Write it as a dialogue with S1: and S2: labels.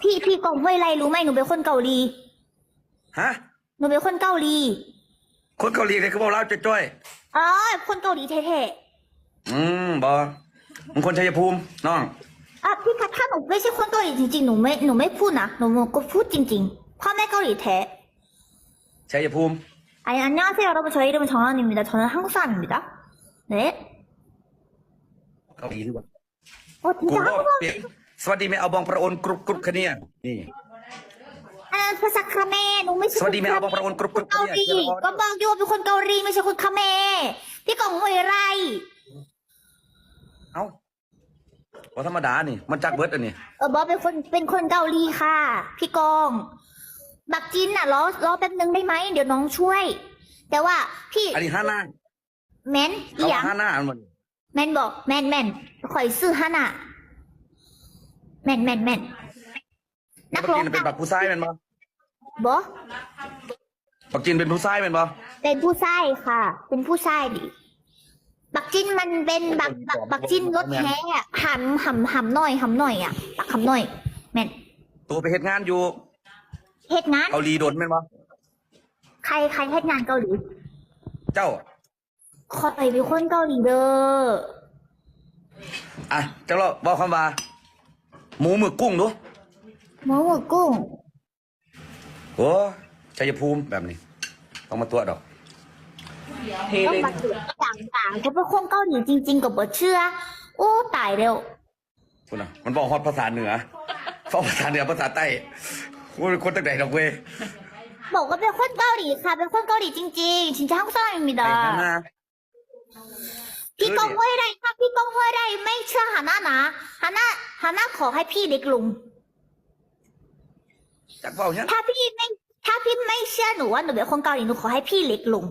S1: พี่พี่กองห้วยไรรู้ไหมหนูเป็นคนเกาหลี
S2: ฮะ
S1: หนูเป็นคนเกาหลี
S2: คนเกาหลีเลยเขาบอกเล่าจ้อย
S1: อ๋อคนเกาหลีเท่
S2: ๆอืมบอมึงคนชัยภูมิน้อง
S1: ๆอ่ะพี่คะถ้าหนูไม่ใช่คนเกาหลีจริงๆหนูไม่หนูไม่พูดนะหนูก็พูดจริงๆพ่อแม่เกาหลีแท้
S2: ชัยภูมิ
S1: 아니, 안녕하세요, 여러분. 저의 이름은 정한입니다. 저는 한국 사람입니다. 네.
S2: เกาหลีดีกว่า
S1: 어,
S2: กู
S1: 진짜
S2: ก็
S1: 한국어.
S2: สวัสดีแม่เอาบองพระโอนกรุบกรุบคะเนี่ยนี่
S1: อัภาษาเมหนูไม่ใช่
S2: สวัสดีแม่เอาบองพระโอนกรุบกรุบเกา
S1: หลีก็บอกอยู่
S2: เป็นค
S1: นเกาหลีไม่ใช่คนเขมรพี่กองห้วยไร
S2: เอ้าว่าธรรมดานี่ มันจักเบิร์ดอันนี้
S1: เออบอเป็นคนเป็นคนเกาหลีค่ะ พี่กอง บักจินน่ะรอรอแป๊บนึงได้ไหมเดี๋ยวน้องช่วย แต่ว่าพี่
S2: อันนี้ห้าหน้า
S1: แมนอี
S2: เขา
S1: หยั
S2: งห้าหน้าอันมัน
S1: แมนบอกแมนแมนข่อยซื้อห้าหน้า แมนแมนแมนนั
S2: ปั
S1: ก
S2: ก
S1: ร้อ
S2: จิ
S1: ง
S2: นเป็นบักผู้ชายเป็นบ่
S1: บอ
S2: ปักจินเป็นผู้ชายเป็นบ่
S1: เป็นผู้ชายค่ะ เป็นผู้ชายดิบักจินมันเป็นบักบักบักจินรถแท้อะหำหำหำหน่อยหำหน่อยอะบักหำหน่อย แมน
S2: ตัวไปเฮ็ดงานอยู่
S1: เฮ็ดงาน
S2: เกาหลีโดนเป็นบ่
S1: ใครใครเฮ็ดงานเกาหลี
S2: เจ้า
S1: คอยเป็นคนเกาหลีเด้อ
S2: อะเจ้าเราบอกคำว่า หมูหมึกกุ้งดู
S1: หมูหมึกกุ้ง
S2: โอ้ชัยภูมิแบบนี้ ต้องมาตัวจดอก
S1: ต้องมาตัวต่างต่างเขาเป็นคนเกาหลีจริง ๆกับบ่เชื่อ โอ้ตายเล้ว
S2: คุณอะมันบอกฮอดภาษาเหนือฟองภาษาเหนือภาษาใต้กูเป็นคนตั้งแต่ดอกเวย
S1: บอกว่าเป็นคนเกาหลีค่ะ เป็นคนเกาหลีจริงๆชินช่า
S2: งซ่อ
S1: งมีดา ไป
S2: ข้างหน้า
S1: พี่กองห้วยไร่ถ้าพี่กองห้วยไร่ไม่เชื่อฮาน่านะฮาน่าฮาน่าขอให้พี่เล็กลง
S2: จักเปล่าเนี่ย
S1: ถ้าพี่ไม่ถ้าพี่ไม่เชื่อหนูว่าหนูเป็นคนเกาหลีหนูขอให้พี่เล็กลง